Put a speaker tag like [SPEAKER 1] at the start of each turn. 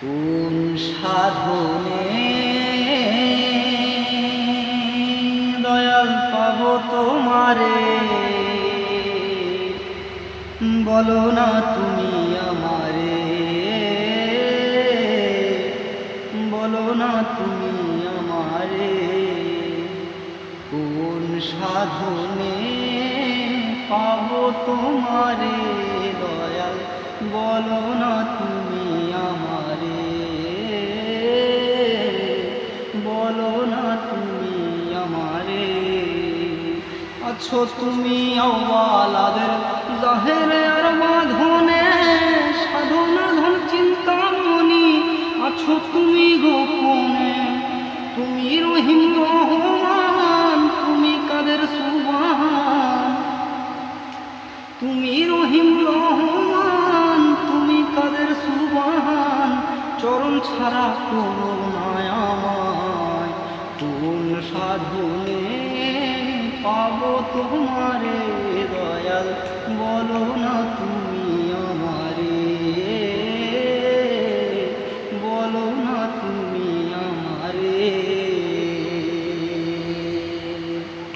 [SPEAKER 1] কোন সাধনে দয়াল পাব তোমারে? বলো না তুমি আমারে। বলো না তুমি আমারে। কোন সাধনে পাব তোমারে? দয়াল, বলো না তুমি আমারে। আছো তুমি আওয়ালাদের জাহেরে আর বাঁধনে সাধনা ধন চিন্তামণি। আছো তুমি গোপনে, তুমি রহিম রহমান, তুমি কাদের সুবান? তুমি রহিম রহমান, তুমি কাদের সুবান? চরণ ছাড়া করো আমায় কোন সাধনে পাবো তোমারে।